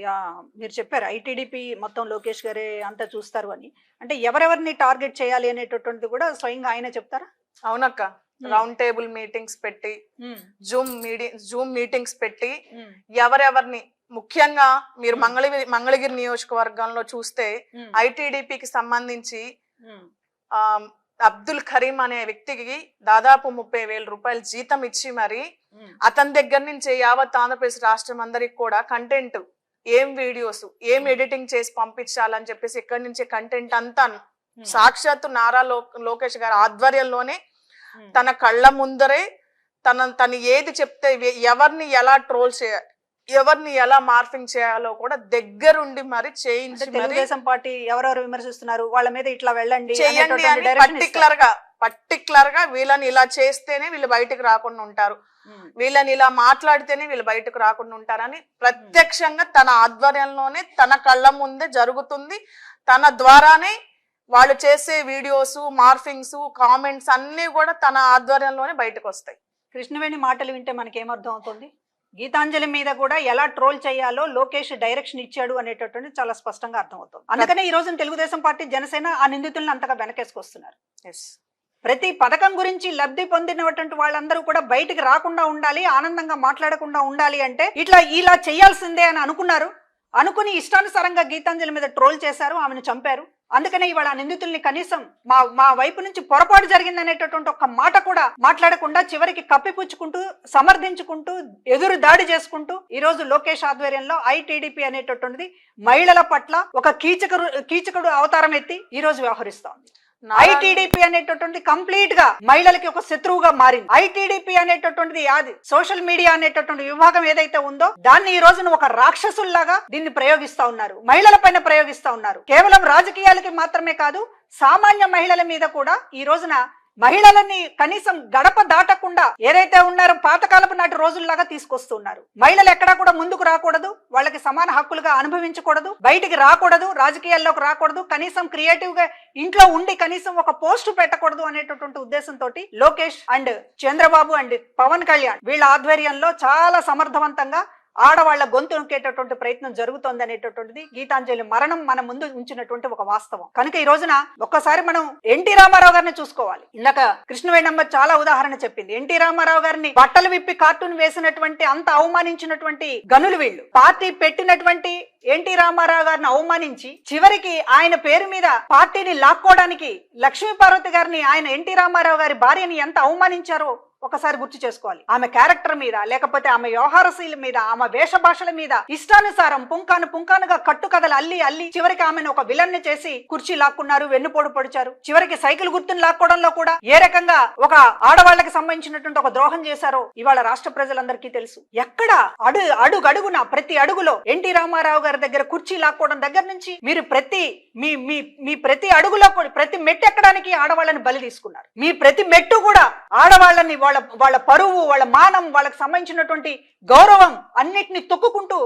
Yeah, మీరు చెప్పారు ITDP మొత్తం లోకేష్ గారే అంతా చూస్తారు అని. అంటే ఎవరెవరిని టార్గెట్ చేయాలి అనేటటువంటిది కూడా స్వయంగా ఆయనే చెప్తారా? అవునక్క. రౌండ్ టేబుల్ మీటింగ్స్ పెట్టి జూమ్ మీడి జూమ్ మీటింగ్స్ పెట్టి ఎవరెవరిని ముఖ్యంగా మీరు మంగళగిరి మంగళగిరి నియోజకవర్గంలో చూస్తే ఐటీడీపీకి సంబంధించి అబ్దుల్ కరీం అనే వ్యక్తికి దాదాపు ముప్పై వేల రూపాయలు జీతం ఇచ్చి మరి అతని దగ్గర నుంచి యావత్ ఆంధ్రప్రదేశ్ రాష్ట్రం అందరికి కూడా కంటెంట్ ఏం వీడియోస్ ఏం ఎడిటింగ్ చేసి పంపించాలని చెప్పేసి ఇక్కడి నుంచి కంటెంట్ అంతా సాక్షాత్తు నారా లో లోకేష్ గారి ఆధ్వర్యంలోనే తన కళ్ళ ముందరే తన తను ఏది చెప్తే ఎవరిని ఎలా ట్రోల్ చేయాలి ఎవరిని ఎలా మార్ఫింగ్ చేయాలో కూడా దగ్గరుండి మరి చేయించి తెలుగుదేశం పార్టీ ఎవరెవరు విమర్శిస్తున్నారు? వాళ్ళ మీద ఇట్లా వెళ్ళండి చేయండి అని పర్టికులర్గా పర్టికులర్గా వీళ్ళని ఇలా చేస్తేనే వీళ్ళు బయటకు రాకుండా ఉంటారు. వీళ్ళని ఇలా మాట్లాడితేనే వీళ్ళు బయటకు రాకుండా ఉంటారని ప్రత్యక్షంగా తన ఆధ్వర్యంలోనే తన కళ్ళ ముందే జరుగుతుంది. తన ద్వారానే వాళ్ళు చేసే వీడియోస్ మార్ఫింగ్స్ కామెంట్స్ అన్ని కూడా తన ఆధ్వర్యంలోనే బయటకు వస్తాయి. కృష్ణవేణి మాటలు వింటే మనకి ఏమర్థం అవుతుంది? గీతాంజలి మీద కూడా ఎలా ట్రోల్ చేయాలో లోకేష్ డైరెక్షన్ ఇచ్చాడు అనేటటువంటి చాలా స్పష్టంగా అర్థమవుతుంది. అందుకనే ఈ రోజున తెలుగుదేశం పార్టీ జనసేన ఆ నిందితులను అంతగా వెనకేసుకొస్తున్నారు. ప్రతి పథకం గురించి లబ్ధి పొందినటువంటి వాళ్ళందరూ కూడా బయటికి రాకుండా ఉండాలి ఆనందంగా మాట్లాడకుండా ఉండాలి అంటే ఇట్లా ఇలా చేయాల్సిందే అని అనుకున్నారు. అనుకుని ఇష్టానుసారంగా గీతాంజలి మీద ట్రోల్ చేశారు ఆమెను చంపారు. అందుకనే ఇవాళ నిందితుల్ని కనీసం మా మా వైపు నుంచి పొరపాటు జరిగింది అనేటటువంటి ఒక మాట కూడా మాట్లాడకుండా చివరికి కప్పిపుచ్చుకుంటూ సమర్థించుకుంటూ ఎదురు దాడి చేసుకుంటూ ఈ రోజు లోకేష్ ఆధ్వర్యంలో ఐటీడీపీ అనేటటువంటిది మహిళల పట్ల ఒక కీచకుడు కీచకుడు అవతారం ఎత్తి ఈ రోజు వ్యవహరిస్తోంది. ఐటీడీపీ అనేటటువంటిది కంప్లీట్గా మహిళలకి ఒక శత్రువుగా మారింది. ఐటీడీపీ అనేటటువంటిది అది సోషల్ మీడియా అనేటటువంటి విభాగం ఏదైతే ఉందో దాన్ని ఈ రోజున ఒక రాక్షసుల్లాగా దీన్ని ప్రయోగిస్తా ఉన్నారు. మహిళల పైన ప్రయోగిస్తా ఉన్నారు. కేవలం రాజకీయాలకి మాత్రమే కాదు సామాన్య మహిళల మీద కూడా ఈ రోజున మహిళలని కనీసం గడప దాటకుండా ఏదైతే ఉన్నారో పాతకాలపు నాటి రోజుల్లాగా తీసుకొస్తున్నారు. మహిళలు ఎక్కడా కూడా ముందుకు రాకూడదు వాళ్ళకి సమాన హక్కులుగా అనుభవించకూడదు బయటికి రాకూడదు రాజకీయాల్లోకి రాకూడదు కనీసం క్రియేటివ్గా ఇంట్లో ఉండి కనీసం ఒక పోస్ట్ పెట్టకూడదు అనేటటువంటి ఉద్దేశంతో లోకేష్ అండ్ చంద్రబాబు అండ్ పవన్ కళ్యాణ్ వీళ్ళ ఆధ్వర్యంలో చాలా సమర్థవంతంగా ఆడవాళ్ళ గొంతు నొక్కేటటువంటి ప్రయత్నం జరుగుతోంది అనేటటువంటిది గీతాంజలి మరణం మన ముందు ఉంచినటువంటి ఒక వాస్తవం. కనుక ఈ రోజున ఒక్కసారి మనం ఎన్టీ రామారావు గారిని చూసుకోవాలి. ఇందాక కృష్ణవేణమ్మ చాలా ఉదాహరణ చెప్పింది. ఎన్టీ రామారావు గారిని బట్టలు విప్పి కార్టూన్ వేసినటువంటి అంత అవమానించినటువంటి గనులు వీళ్ళు. పార్టీ పెట్టినటువంటి ఎన్టీ రామారావు గారిని అవమానించి చివరికి ఆయన పేరు మీద పార్టీని లాక్కోవడానికి లక్ష్మీపార్వతి గారిని ఆయన ఎన్టీ రామారావు గారి భార్యని ఎంత అవమానించారో ఒకసారి గుర్తు చేసుకోవాలి. ఆమె క్యారెక్టర్ మీద లేకపోతే ఆమె వ్యవహారశీల మీద ఆమె వేష భాషల మీద ఇష్టానుసారం పుంకాను పుంకానుగా కట్టుకథలు అల్లి అల్లి చివరికి ఆమెను ఒక విలన్ చేసి కుర్చీ లాక్కున్నారు వెన్నుపోడు పొడిచారు. చివరికి సైకిల్ గుర్తును లాక్కోవడంలో కూడా ఏ రకంగా ఒక ఆడవాళ్ళకి సంబంధించినటువంటి ఒక ద్రోహం చేశారో ఇవాళ రాష్ట్ర ప్రజలందరికీ తెలుసు. ఎక్కడ అడు అడుగు అడుగున ప్రతి అడుగులో ఎన్టీ రామారావు గారి దగ్గర కుర్చీ లాక్కోవడం దగ్గర నుంచి మీరు ప్రతి మీ మీ మీ ప్రతి అడుగులో కూడా ప్రతి మెట్టు ఎక్కడానికి ఆడవాళ్ళని బలి తీసుకున్నారు. మీ ప్రతి మెట్టు కూడా ఆడవాళ్ళని వాళ్ళ వాళ్ళ పరువు వాళ్ళ మానం వాళ్ళకి సంబంధించినటువంటి గౌరవం అన్నిటిని తొక్కుకుంటూ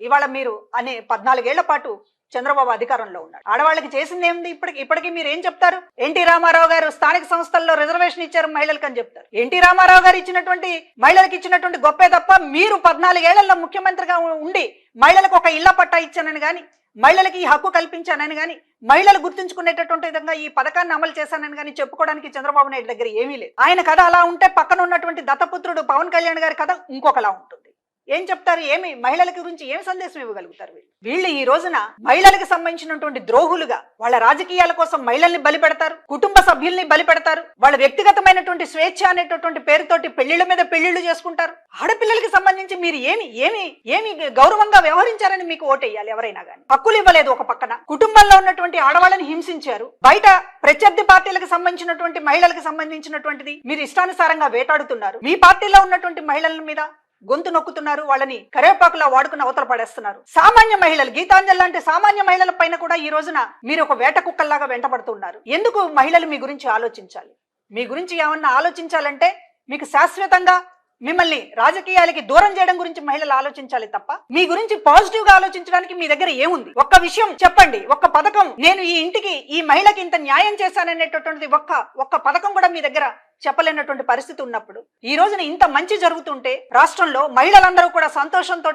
ఇవాళ మీరు అనే పద్నాలుగేళ్ళ పాటు చంద్రబాబు అధికారంలో ఉన్నాడు ఆడవాళ్ళకి చేసింది ఏంది ఇప్పటికి ఇప్పటికీ మీరు ఏం చెప్తారు? ఎన్టీ రామారావు గారు స్థానిక సంస్థల్లో రిజర్వేషన్ ఇచ్చారు మహిళలకు అని చెప్తారు. ఎన్టీ రామారావు గారు ఇచ్చినటువంటి మహిళలకు ఇచ్చినటువంటి గొప్పే తప్ప మీరు పద్నాలుగేళ్ళలో ముఖ్యమంత్రిగా ఉండి మహిళలకు ఒక ఇళ్ళ పట్టా ఇచ్చానని కానీ మహిళలకి ఈ హక్కు కల్పించానని గాని మహిళలు గుర్తుంచుకునేటటువంటి విధంగా ఈ పథకాన్ని అమలు చేశానని గాని చెప్పుకోవడానికి చంద్రబాబు నాయుడు దగ్గర ఏమీ లేదు. ఆయన కథ అలా ఉంటే పక్కన ఉన్నటువంటి దత్తపుత్రుడు పవన్ కళ్యాణ్ గారి కథ ఇంకొకలా ఉంటుంది. ఏం చెప్తారు? ఏమి? మహిళల గురించి ఏమి సందేశం ఇవ్వగలుగుతారు వీళ్ళు? వీళ్ళు ఈ రోజున మహిళలకు సంబంధించినటువంటి ద్రోహులుగా వాళ్ళ రాజకీయాల కోసం మహిళల్ని బలి పెడతారు కుటుంబ సభ్యుల్ని బలి పెడతారు వాళ్ళ వ్యక్తిగతమైనటువంటి స్వేచ్ఛ అనేటటువంటి పేరుతోటి పెళ్ళిళ్ళ మీద పెళ్ళిళ్ళు చేసుకుంటారు. ఆడపిల్లలకి సంబంధించి మీరు ఏమి ఏమి ఏమి గౌరవంగా వ్యవహరించారని మీకు ఓటేయాలి ఎవరైనా కానీ హక్కులు ఇవ్వలేదు ఒక పక్కన. కుటుంబంలో ఉన్నటువంటి ఆడవాళ్ళని హింసించారు. బయట ప్రత్యర్థి పార్టీలకు సంబంధించినటువంటి మహిళలకు సంబంధించినటువంటిది మీరు ఇష్టానుసారంగా వేటాడుతున్నారు. మీ పార్టీలో ఉన్నటువంటి మహిళల మీద గొంతు నొక్కుతున్నారు వాళ్ళని కరేపాకులా వాడుకుని అవతల పడేస్తున్నారు. సామాన్య మహిళలు గీతాంజలి లాంటి సామాన్య మహిళల పైన కూడా ఈ రోజున మీరు ఒక వేట కుక్కల్లాగా వెంటబడుతున్నారు. ఎందుకు మహిళలు మీ గురించి ఆలోచించాలి? మీ గురించి ఏమన్నా ఆలోచించాలంటే మీకు శాశ్వతంగా మిమ్మల్ని రాజకీయాలకి దూరం చేయడం గురించి మహిళలు ఆలోచించాలి తప్ప మీ గురించి పాజిటివ్గా ఆలోచించడానికి మీ దగ్గర ఏముంది? ఒక్క విషయం చెప్పండి ఒక్క పథకం. నేను ఈ ఇంటికి ఈ మహిళకి ఇంత న్యాయం చేశాననేటటువంటిది ఒక్క ఒక్క పథకం కూడా మీ దగ్గర చెప్పలేనటువంటి పరిస్థితి ఉన్నప్పుడు ఈ రోజున ఇంత మంచి జరుగుతుంటే రాష్ట్రంలో మహిళలందరూ కూడా సంతోషంతో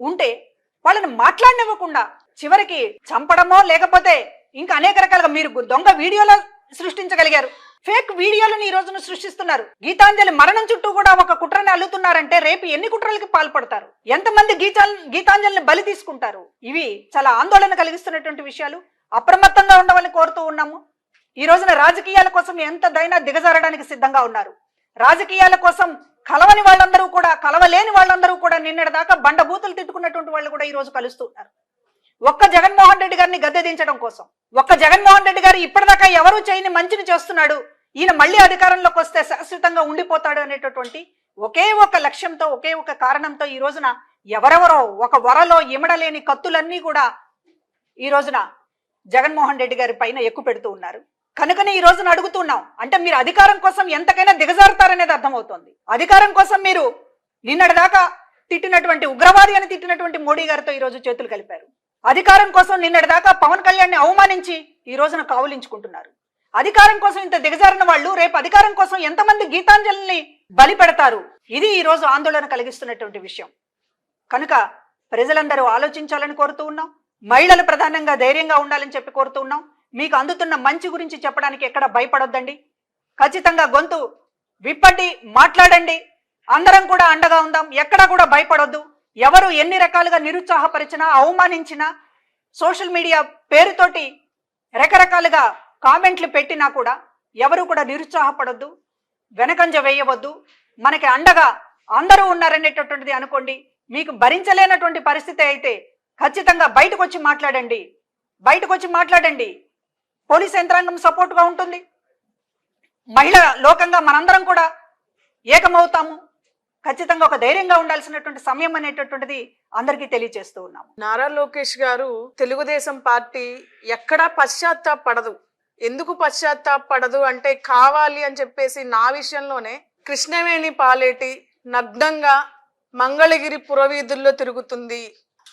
ఉంటే వాళ్ళని మాట్లాడనివ్వకుండా చివరికి చంపడమో లేకపోతే ఇంకా అనేక రకాలుగా మీరు దొంగ వీడియోలు సృష్టించగలిగారు. ఫేక్ వీడియోలను ఈ రోజున సృష్టిస్తున్నారు. గీతాంజలి మరణం చుట్టూ కూడా ఒక కుట్రని అల్లుతున్నారంటే రేపు ఎన్ని కుట్రలకి పాల్పడతారు? ఎంతమంది గీతా గీతాంజలిని బలి తీసుకుంటారు? ఇవి చాలా ఆందోళన కలిగిస్తున్నటువంటి విషయాలు. అప్రమత్తంగా ఉండవని కోరుతూ ఉన్నాము. ఈ రోజున రాజకీయాల కోసం ఎంత దైనా దిగజారడానికి సిద్ధంగా ఉన్నారు? రాజకీయాల కోసం కలవని వాళ్ళందరూ కూడా కలవలేని వాళ్ళందరూ కూడా నిన్నటి దాకా బండబూతులు తిట్టుకున్నటువంటి వాళ్ళు కూడా ఈ రోజు కలుస్తూ ఉన్నారు. ఒక్క జగన్మోహన్ రెడ్డి గారిని గద్దె దించడం కోసం ఒక్క జగన్మోహన్ రెడ్డి గారు ఇప్పటిదాకా ఎవరు చేయని మంచిని చేస్తున్నాడు ఈయన మళ్ళీ అధికారంలోకి వస్తే శాశ్వతంగా ఉండిపోతాడు అనేటటువంటి ఒకే ఒక లక్ష్యంతో ఒకే ఒక కారణంతో ఈ రోజున ఎవరెవరో ఒక వరలో ఇమడలేని కత్తులన్నీ కూడా ఈ రోజున జగన్మోహన్ రెడ్డి గారి పైన ఎక్కువ పెడుతూ ఉన్నారు. కనుకనే ఈ రోజున అడుగుతున్నాం. అంటే మీరు అధికారం కోసం ఎంతకైనా దిగజారుతారనేది అర్థమవుతోంది. అధికారం కోసం మీరు నిన్నటి దాకా తిట్టినటువంటి ఉగ్రవాది అని తిట్టినటువంటి మోడీ గారితో ఈ రోజు చేతులు కలిపారు. అధికారం కోసం నిన్నటి దాకా పవన్ కళ్యాణ్ని అవమానించి ఈ రోజున కావులించుకుంటున్నారు. అధికారం కోసం ఇంత దిగజారిన వాళ్ళు రేపు అధికారం కోసం ఎంతమంది గీతాంజలిని బలి పెడతారు ఇది ఈ రోజు ఆందోళన కలిగిస్తున్నటువంటి విషయం. కనుక ప్రజలందరూ ఆలోచించాలని కోరుతూ ఉన్నాం. మహిళలు ప్రధానంగా ధైర్యంగా ఉండాలని చెప్పి కోరుతూ ఉన్నాం. మీకు అందుతున్న మంచి గురించి చెప్పడానికి ఎక్కడ భయపడొద్దండి? ఖచ్చితంగా గొంతు విప్పండి మాట్లాడండి. అందరం కూడా అండగా ఉందాం. ఎక్కడా కూడా భయపడొద్దు. ఎవరు ఎన్ని రకాలుగా నిరుత్సాహపరిచినా అవమానించినా సోషల్ మీడియా పేరుతోటి రకరకాలుగా కామెంట్లు పెట్టినా కూడా ఎవరు కూడా నిరుత్సాహపడొద్దు వెనకంజ వేయవద్దు. మనకి అండగా అందరూ ఉన్నారనేటటువంటిది అనుకోండి మీకు భరించలేనటువంటి పరిస్థితి అయితే ఖచ్చితంగా బయటకు వచ్చి మాట్లాడండి. బయటకు వచ్చి మాట్లాడండి. పోలీస్ యంత్రాంగం సపోర్ట్గా ఉంటుంది. మహిళ లోకంగా మనందరం కూడా ఏకమవుతాము. ఖచ్చితంగా ఒక ధైర్యంగా ఉండాల్సినటువంటి సమయం అనేటటువంటిది అందరికీ తెలియజేస్తూ ఉన్నాము. నారా లోకేష్ గారు తెలుగుదేశం పార్టీ ఎక్కడా పశ్చాత్తాపడదు. ఎందుకు పశ్చాత్తాపడదు అంటే కావాలి అని చెప్పేసి నా విషయంలోనే కృష్ణవేణి పాలేటి నగ్నంగా మంగళగిరి పురవీధుల్లో తిరుగుతుంది.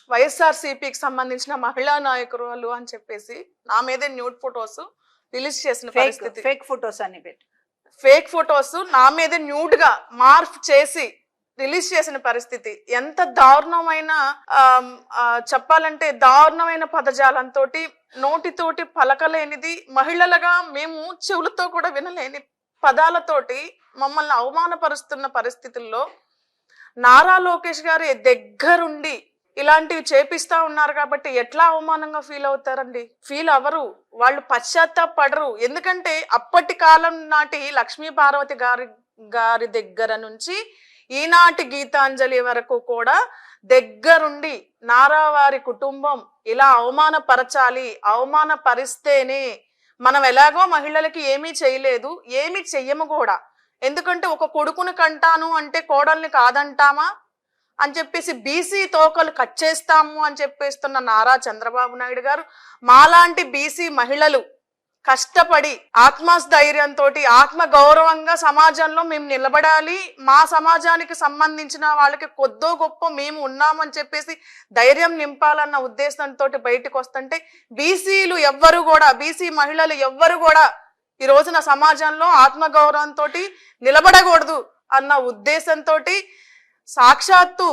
వైఎస్ఆర్ సిపికి సంబంధించిన మహిళా నాయకురాలు అని చెప్పేసి నా మీదే న్యూడ్ ఫొటోస్ రిలీజ్ చేసిన ఫేక్ పరిస్థితి. ఫేక్ ఫొటోస్ అని పెట్టి. ఫేక్ ఫొటోస్ నా మీద న్యూడ్గా మార్ఫ్ చేసి రిలీజ్ చేసిన పరిస్థితి. ఎంత దారుణమైన చెప్పాలంటే దారుణమైన పదజాలంతో నోటితోటి పలకలేనిది మహిళలుగా మేము చెవులతో కూడా వినలేని పదాలతోటి మమ్మల్ని అవమానపరుస్తున్న పరిస్థితుల్లో నారా లోకేష్ గారి దగ్గరుండి ఇలాంటివి చేపిస్తా ఉన్నారు కాబట్టి ఎట్లా అవమానంగా ఫీల్ అవుతారండి? ఫీల్ అవ్వరు. వాళ్ళు పశ్చాత్తాపడరు. ఎందుకంటే అప్పటి కాలం నాటి లక్ష్మీ పార్వతి గారి గారి దగ్గర నుంచి ఈనాటి గీతాంజలి వరకు కూడా దగ్గరుండి నారావారి కుటుంబం ఇలా అవమానపరచాలి అవమానపరిస్తేనే మనం ఎలాగో మహిళలకి ఏమీ చేయలేదు ఏమీ చెయ్యము కూడా. ఎందుకంటే ఒక కొడుకుని కంటాను అంటే కోడల్ని కాదంటామా? అని చెప్పేసి బీసీ తోకలు కట్ చేస్తాము అని చెప్పేస్తున్న నారా చంద్రబాబు నాయుడు గారు మాలాంటి బీసీ మహిళలు కష్టపడి ఆత్మస్థైర్యంతో ఆత్మ గౌరవంగా సమాజంలో మేము నిలబడాలి మా సమాజానికి సంబంధించిన వాళ్ళకి కొద్దో గొప్ప మేము ఉన్నామని చెప్పేసి ధైర్యం నింపాలన్న ఉద్దేశంతో బయటకు వస్తుంటే బీసీలు ఎవ్వరు కూడా బీసీ మహిళలు ఎవ్వరు కూడా ఈ రోజున సమాజంలో ఆత్మగౌరవంతో నిలబడకూడదు అన్న ఉద్దేశంతో సాక్షాత్తు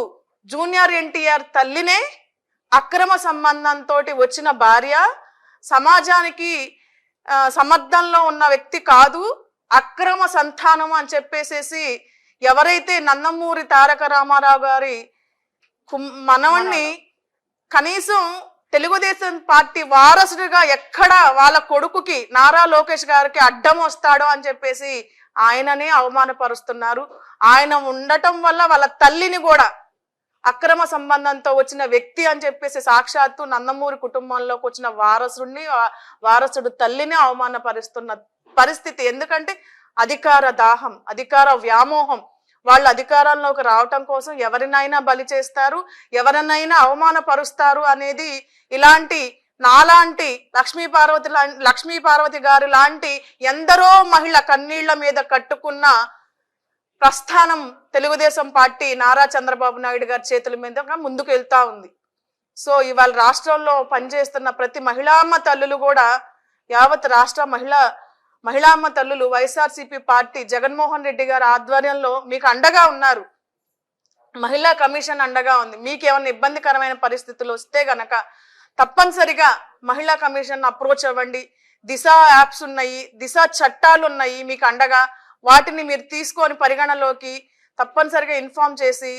జూనియర్ ఎన్టీఆర్ తల్లినే అక్రమ సంబంధంతో వచ్చిన భార్య సమాజానికి సమర్థంలో ఉన్న వ్యక్తి కాదు అక్రమ సంతానం అని చెప్పేసేసి ఎవరైతే నందమూరి తారక రామారావు గారి మనవణ్ణి కనీసం తెలుగుదేశం పార్టీ వారసుడిగా ఎక్కడ వాళ్ళ కొడుకుకి నారా లోకేష్ గారికి అడ్డం వస్తాడో అని చెప్పేసి ఆయననే అవమానపరుస్తున్నారు. ఆయన ఉండటం వల్ల వాళ్ళ తల్లిని కూడా అక్రమ సంబంధంతో వచ్చిన వ్యక్తి అని చెప్పేసి సాక్షాత్తు నందమూరి కుటుంబంలోకి వచ్చిన వారసుడిని వారసుడు తల్లిని అవమానపరుస్తున్న పరిస్థితి. ఎందుకంటే అధికార దాహం అధికార వ్యామోహం వాళ్ళు అధికారంలోకి రావటం కోసం ఎవరినైనా బలి చేస్తారు ఎవరినైనా అవమానపరుస్తారు అనేది ఇలాంటి నాలాంటి లక్ష్మీ పార్వతి లా- లక్ష్మీ పార్వతి గారు లాంటి ఎందరో మహిళ కన్నీళ్ళ మీద కట్టుకున్న ప్రస్థానం తెలుగుదేశం పార్టీ నారా చంద్రబాబు నాయుడు గారి చేతుల మీదుగా ముందుకు వెళ్తా ఉంది. సో ఇవాళ రాష్ట్రంలో పనిచేస్తున్న ప్రతి మహిళామ్మ తల్లులు కూడా యావత్ రాష్ట్ర మహిళా మహిళామ్మ తల్లులు వైఎస్ఆర్సీపీ పార్టీ జగన్మోహన్ రెడ్డి గారి ఆధ్వర్యంలో మీకు అండగా ఉన్నారు. మహిళా కమిషన్ అండగా ఉంది. మీకు ఏమైనా ఇబ్బందికరమైన పరిస్థితులు వస్తే గనక తప్పనిసరిగా మహిళా కమిషన్ అప్రోచ్ అవ్వండి. దిశ యాప్స్ ఉన్నాయి దిశ చట్టాలు ఉన్నాయి మీకు అండగా. వాటిని మీరు తీసుకొని పరిగణలోకి తప్పనిసరిగా ఇన్ఫార్మ్ చేసి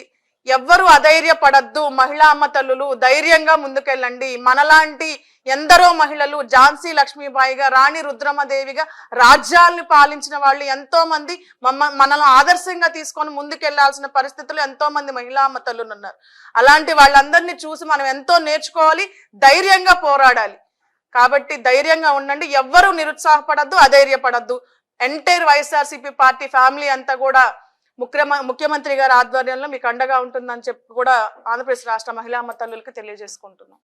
ఎవ్వరు అధైర్యపడద్దు. మహిళా అమ్మ తల్లులు ధైర్యంగా ముందుకెళ్ళండి. మనలాంటి ఎందరో మహిళలు ఝాన్సీ లక్ష్మీబాయిగా రాణి రుద్రమదేవిగా రాజ్యాల్ని పాలించిన వాళ్ళు ఎంతో మంది మమ్మ మనల్ని ఆదర్శంగా తీసుకొని ముందుకెళ్ళాల్సిన పరిస్థితులు ఎంతో మంది మహిళా అమ్మ ఉన్నారు. అలాంటి వాళ్ళందరినీ చూసి మనం ఎంతో నేర్చుకోవాలి ధైర్యంగా పోరాడాలి. కాబట్టి ధైర్యంగా ఉండండి. ఎవ్వరూ నిరుత్సాహపడద్దు అధైర్యపడద్దు. ఎంటైర్ వైఎస్ఆర్సీపీ పార్టీ ఫ్యామిలీ అంతా కూడా ముఖ్యమంత్రి గారి ఆధ్వర్యంలో మీకు అండగా ఉంటుందని చెప్పి కూడా ఆంధ్రప్రదేశ్ రాష్ట్ర మహిళా అమ్మ తల్లులకి తెలియజేసుకుంటున్నాం.